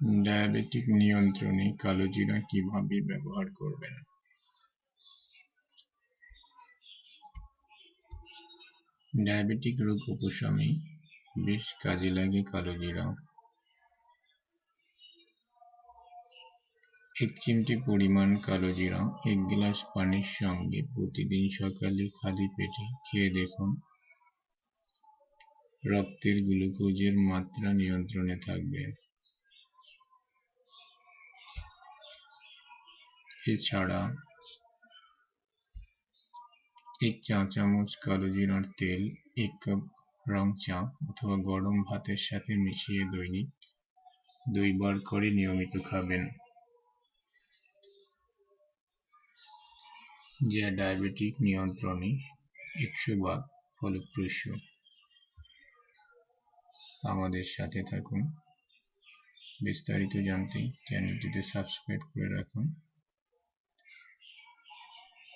Diabetic নিয়ন্ত্রণে কালোজিরা কীভাবে ব্যবহার করবেন? ডায়াবেটিক রোগ উপশমে বেশ কাজে লাগে কালোজিরা। এক চিমটি পরিমাণ কালোজিরা এক গ্লাস পানির সঙ্গে প্রতিদিন সকালে খালি পেটে খেয়ে দেখুন। রক্তের গ্লুকোজের মাত্রা নিয়ন্ত্রণে থাকবে। এছাড়া এক চা চামচ কালো জিরার তেল এক কাপ রং চা অথবা গরম ভাতের সাথে মিশিয়ে দৈনিক দুইবার করে নিয়মিত খাবেন। যা ডায়াবেটিক নিয়ন্ত্রণে একশো ভাগ ফলপ্রসূ। আমাদের সাথে থাকুন। বিস্তারিত জানতে চ্যানেলটিতে সাবস্ক্রাইব করে রাখুন।